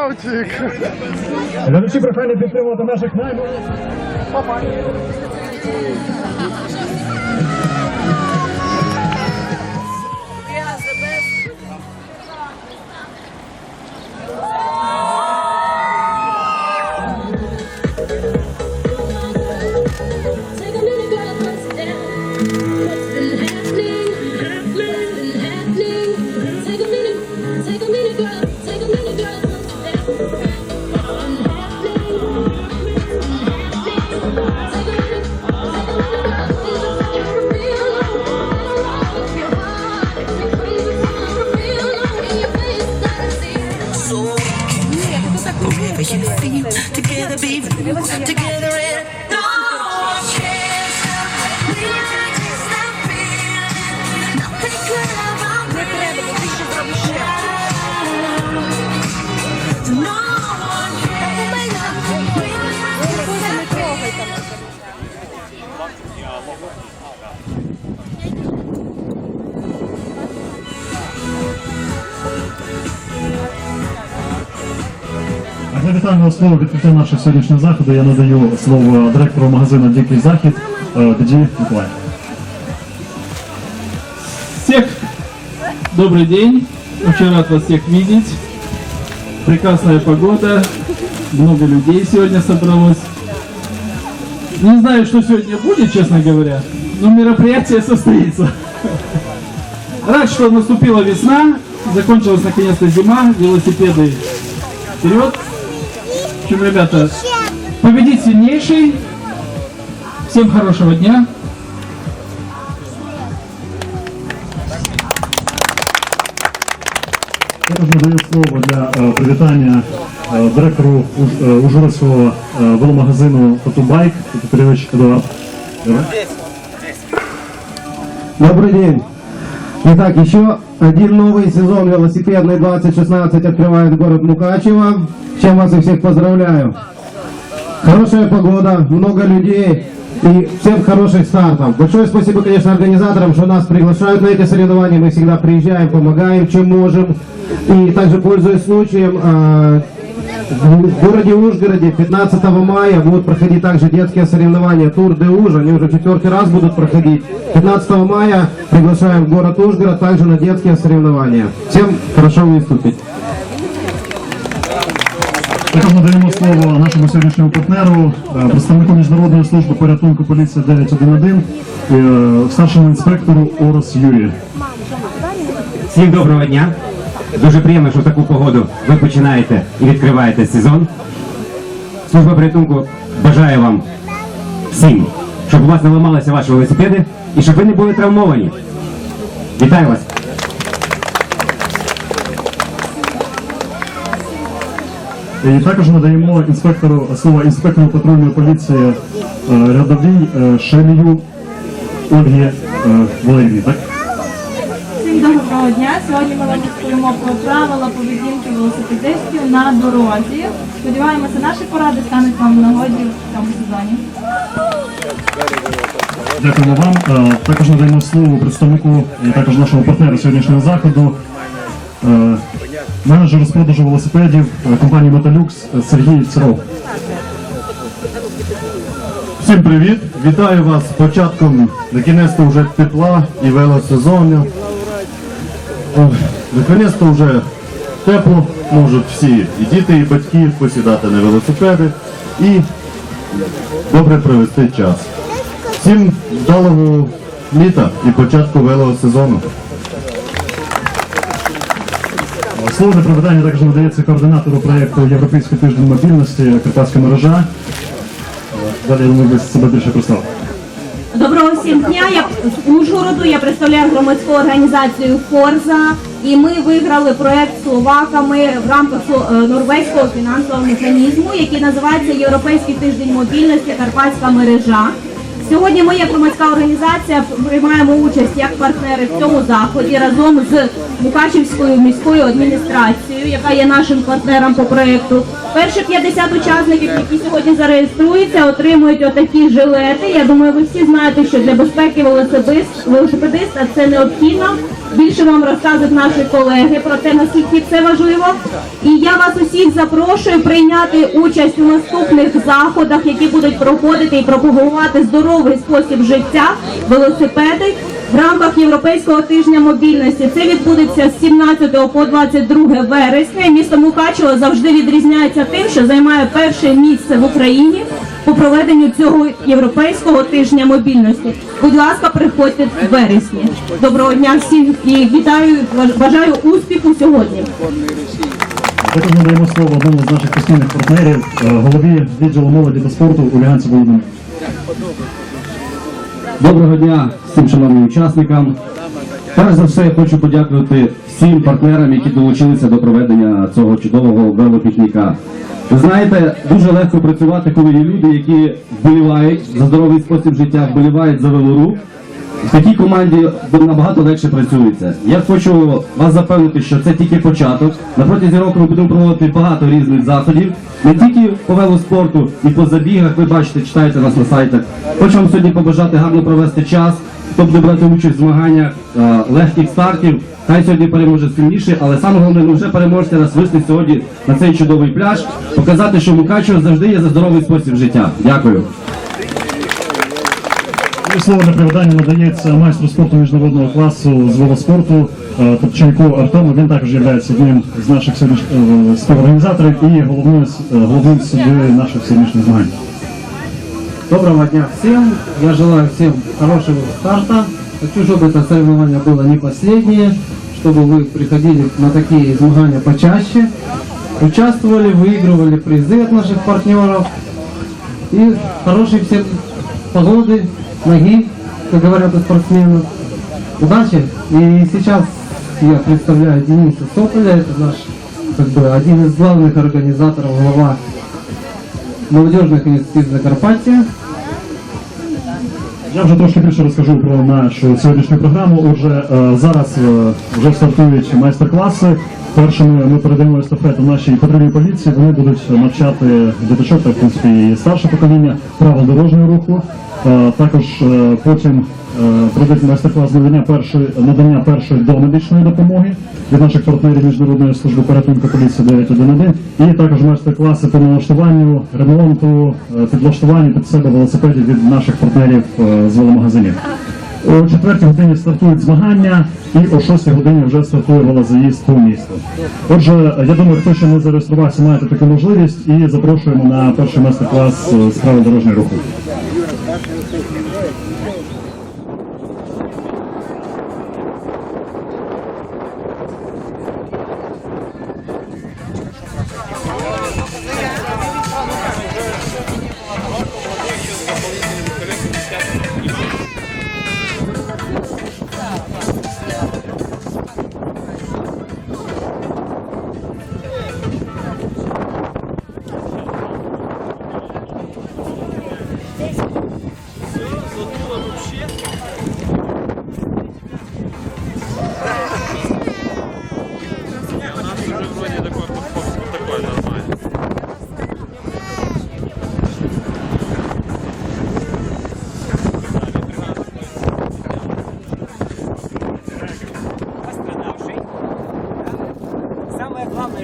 Равчик. Глядачі прохання підтримувати наших наймолодших. А для вітального слова відкриття нашого сьогоднішнього заходу я надаю слово директору магазину Дикий Захід е, Беді Миколай. Всех добрый день. Очень рад вас всех видеть. Прекрасная погода. Много людей сегодня собралось. Не знаю, что сегодня будет, честно говоря, но мероприятие состоится. Рад, что наступила весна, закончилась наконец-то зима, велосипеды вперед. Общем, ребята, победить сильнейший. Всем хорошего дня. Також надаю слово для е, привітання директору Ужгородського веломагазину Фотубайк Петрович. Давай. Добрый день. Итак, еще один новый сезон велосипедный 2016 открывает город Мукачево. Чем вас и всех поздравляю. Хорошая погода, много людей и всем хороших стартов. Большое спасибо, конечно, организаторам, что нас приглашают на эти соревнования. Мы всегда приезжаем, помогаем, чем можем. И также, пользуясь случаем, э, в городе Ужгороде 15 мая будут проходить также детские соревнования Тур де Уж. Они уже четвертый раз будут проходить. 15 мая приглашаем в город Ужгород также на детские соревнования. Всем хорошо выступить. Також надаємо слово нашому сьогоднішньому партнеру, е, представнику Міжнародної служби порятунку поліції 911, е, старшому інспектору Орос Юрію. Всім доброго дня. Дуже приємно, що в таку погоду ви починаєте і відкриваєте сезон. Служба порятунку бажає вам всім, щоб у вас не ламалися ваші велосипеди і щоб ви не були травмовані. Вітаю вас! І також надаємо інспектору слово інспектору патрульної поліції е, рядовій е, Шелію Ольгі е, Валерійовні. Так? Всім доброго дня. Сьогодні ми вам розповімо про правила поведінки велосипедистів на дорозі. Сподіваємося, наші поради стануть вам в нагоді в цьому сезоні. Дякуємо вам. Е, Також надаємо слово представнику і також нашого партнера сьогоднішнього заходу. е, Менеджер з продажу велосипедів е, компанії Металюкс е, Сергій Циров. Всім привіт! Вітаю вас з початком накінець-то вже тепла і велосезону. Ох, Наконець-то вже тепло, можуть всі і діти, і батьки посідати на велосипеди і добре провести час. Всім вдалого літа і початку велосезону. Слово для привітання також надається координатору проєкту Європейський тиждень мобільності Карпатська мережа. Далі ми би себе більше представили. Доброго всім дня. Я з Ужгороду. Я представляю громадську організацію Форза. І ми виграли проект словаками в рамках е, норвезького фінансового механізму, який називається Європейський тиждень мобільності Карпатська мережа. Сьогодні ми, як громадська організація, приймаємо участь як партнери в цьому заході разом з Мукачівською міською адміністрацією, яка є нашим партнером по проекту. Перші 50 учасників, які сьогодні зареєструються, отримують отакі жилети. Я думаю, ви всі знаєте, що для безпеки велосипедиста це необхідно. Більше вам розкажуть наші колеги про те, наскільки це важливо. І я вас усіх запрошую прийняти участь у наступних заходах, які будуть проходити і пропагувати здоровий спосіб життя, велосипеди в рамках Європейського тижня мобільності. Це відбудеться з 17 по 22 вересня. Місто Мукачево завжди відрізняється тим, що займає перше місце в Україні по проведенню цього європейського тижня мобільності. Будь ласка, приходьте в вересні. Доброго дня всім і вітаю, бажаю успіху сьогодні. Також надаємо слово одному з наших постійних партнерів, е, голові відділу молоді та спорту Уліганцю Володимиру. Доброго дня всім шановним учасникам. Перш за все, я хочу подякувати всім партнерам, які долучилися до проведення цього чудового велопікніка. Ви знаєте, дуже легко працювати, коли є люди, які вболівають за здоровий спосіб життя, вболівають за велорух. В такій команді набагато легше працюється. Я хочу вас запевнити, що це тільки початок. На протязі року ми будемо проводити багато різних заходів, не тільки по велоспорту і по забігах. Ви бачите, читаєте нас на сайтах. Хочу вам сьогодні побажати гарно провести час. Хто буде брати участь в змаганнях е, легких стартів, хай сьогодні переможе сильніший, але саме головне, ви вже переможете нас вийти сьогодні на цей чудовий пляж, показати, що Мукачево завжди є за здоровий спосіб життя. Дякую. І слово для привітання надається майстру спорту міжнародного класу з велоспорту е, Топченку Артему. Він також є одним з наших сьогоднішніх е, співорганізаторів і головною с- е, головним суддею наших сьогоднішніх змагань. Доброго дня всем. Я желаю всем хорошего старта. Хочу, чтобы это соревнование было не последнее, чтобы вы приходили на такие змагания почаще, участвовали, выигрывали призы от наших партнеров. И хорошей всем погоды, ноги, как говорят у спортсменов. Удачи! И сейчас я представляю Дениса Сополя, это наш как бы, один из главных организаторов, глава молодежных инициатив Закарпаття. Я вже трошки більше розкажу про нашу сьогоднішню програму. Отже, зараз вже стартують майстер-класи. Першими ми передаємо естафету нашій патрульній поліції. Вони будуть навчати діточок та в принципі і старше покоління правил дорожнього руху. Е, Також е, потім е, пройдуть майстер-клас надання першої надання першої домедичної допомоги від наших партнерів міжнародної служби порятунку поліції 911. І також майстер-класи по налаштуванню, ремонту, підлаштуванню під себе велосипедів від наших партнерів з веломагазинів. О 4 годині стартують змагання, і о 6 годині вже стартує велозаїзд у місто. Отже, я думаю, хто ще не зареєструвався, маєте таку можливість і запрошуємо на перший майстер-клас справи дорожнього руху.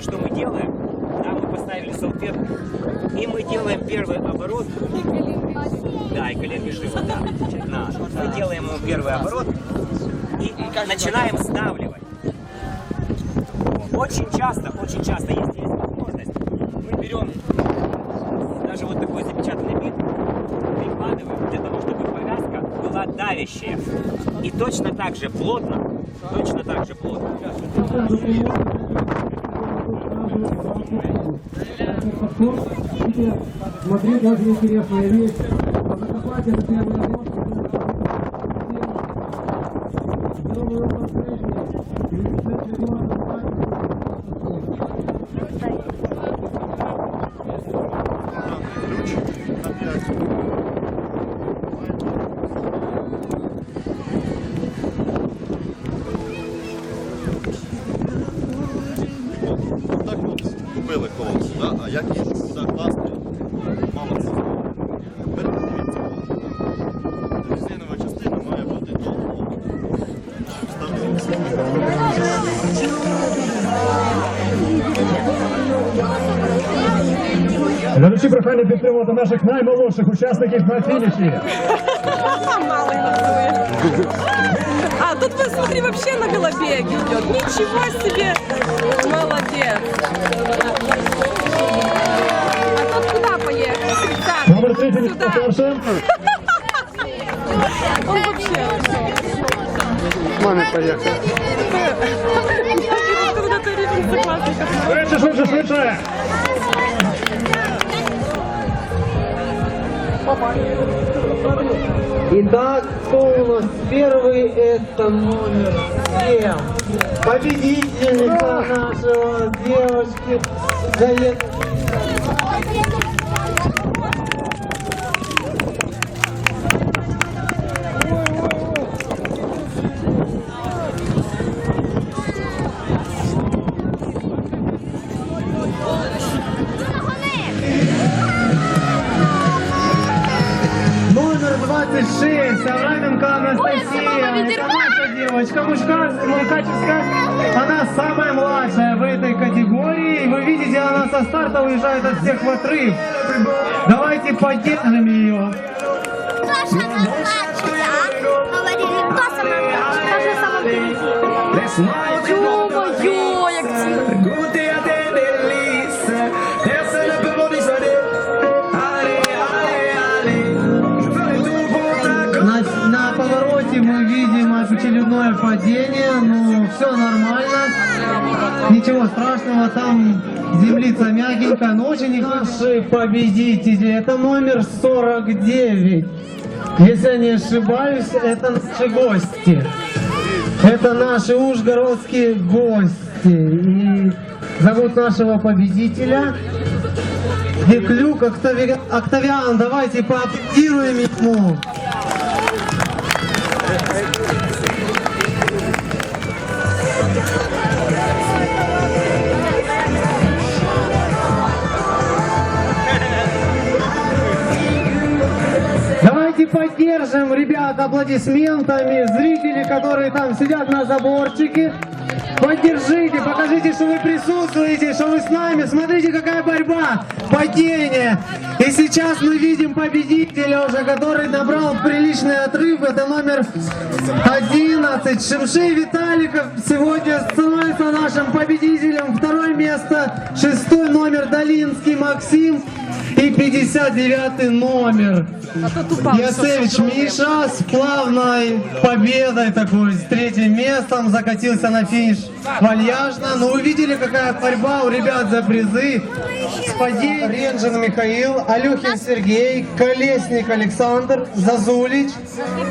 Что мы делаем, да, мы поставили салфетку, и мы делаем первый оборот. Да, и коленки живы, да. Да. Мы делаем ему первый оборот и начинаем сдавливать. Очень часто, очень часто, если есть возможность, мы берем даже вот такой запечатанный бит, прикладываем для того, чтобы повязка была давящая. И точно так же плотно, точно так же плотно. Смотри, очень интересная вещь. На Закарпатье это первый год, зробили колодці, да? а як їх куди класти, мало це Резинова частина має бути довго. Глядачі прохання підтримувати наших наймолодших учасників на фініші. А, тут, посмотри, вообще на велобеге идет. Ничего себе! Молодец! 30 Сюда. перше. Он вообще... Маме поехал. Когда-то ребенок классный. Швидше, швидше, швидше. Итак, у нас первый? Это номер 7. Победительница нашего девочки. Гаек. Старта уезжает от всех в отрыв. Давайте поддержим ее. Ё-моё, як На, на повороте мы видим очередное падение, но все нормально. Ничего страшного, там землица мягенькая, но очень хорошие победители. Это номер 49. Если я не ошибаюсь, это наши гости. Это наши ужгородские гости. И зовут нашего победителя Деклюк Октави- Октавиан. Давайте поаплодируем ему. Поддержим ребят аплодисментами, зрители, которые там сидят на заборчике. Поддержите, покажите, что вы присутствуете, что вы с нами. Смотрите, какая борьба, падение. И сейчас мы видим победителя уже, который набрал приличный отрыв. Это номер 11. Шимшей Виталиков сегодня становится нашим победителем. Второе место, шестой номер Долинский Максим. И 59 номер. Яцевич Миша с плавной победой такой, с третьим местом закатился на финиш вальяжно. Но вы видели, какая борьба у ребят за призы. Спадей, Ренжин Михаил, Алюхин Сергей, Колесник Александр, Зазулич,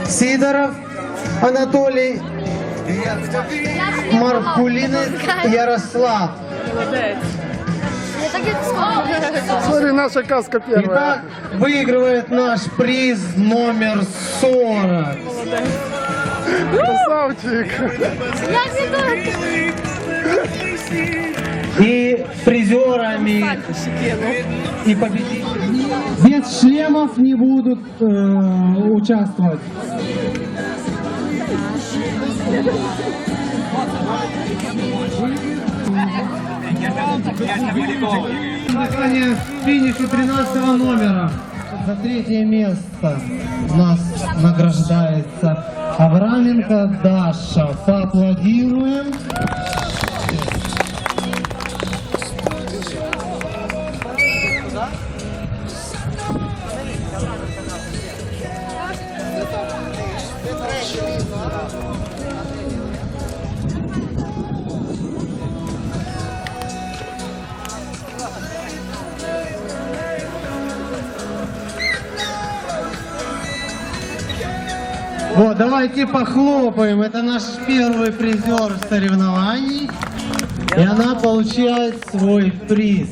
Сидоров, Анатолий, Маркулинец, Ярослав. Смотри, наша каска первая. Итак, выигрывает наш приз номер 40. Красавчик. И призерами и победителями без шлемов не будут э, участвовать. Название финишу 13 номера. За третье место нас награждается Авраменко Даша. Поаплодируем. Вот, давайте похлопаем. Это наш первый призер соревнований. И она получает свой приз.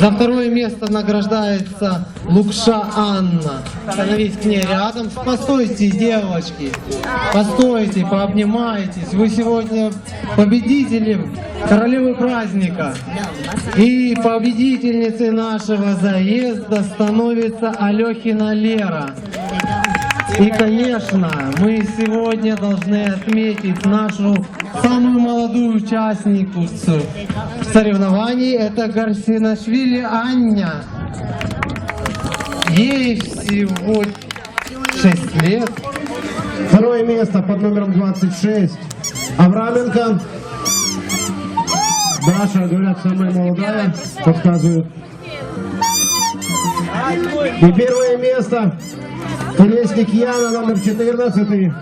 За второе место награждается Лукша Анна. Становись к ней рядом. Постойте, девочки. Постойте, пообнимайтесь. Вы сегодня победители королевы праздника. И победительницей нашего заезда становится Алехина Лера. И, конечно, мы сегодня должны отметить нашу самую молодую участницу соревнований. Это Гарсинашвили Аня. Ей всего 6 лет. Второе место под номером 26. Авраменко. Даша, говорят, самая молодая, подсказывают. И первое место. Колесник Яна, номер 14.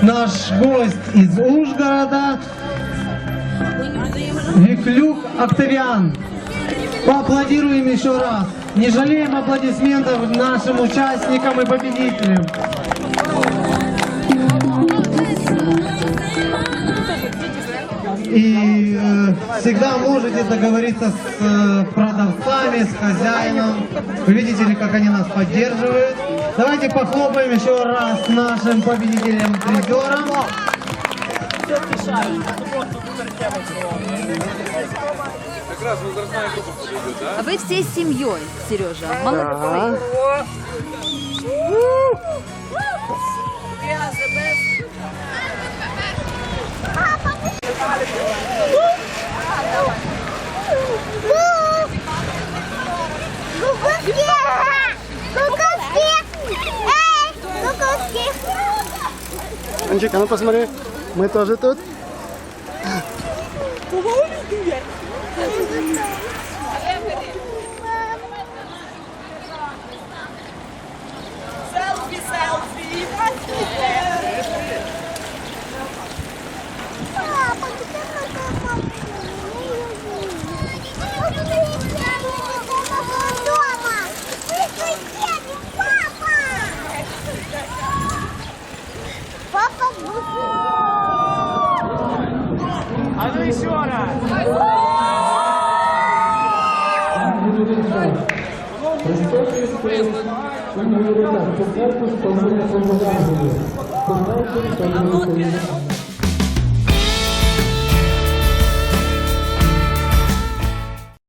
Наш гость из Ужгорода Виклюк Октавиан. Поаплодируем еще раз. Не жалеем аплодисментов нашим участникам и победителям. Всегда можете договориться с э, продавцами, с хозяином. Вы видите ли, как они нас поддерживают. Давайте похлопаем еще раз нашим победителям, призерам. А вы всей семьей, Сережа. Молодцы. Анчик, а ну посмотри, мы тоже тут. Спасибо.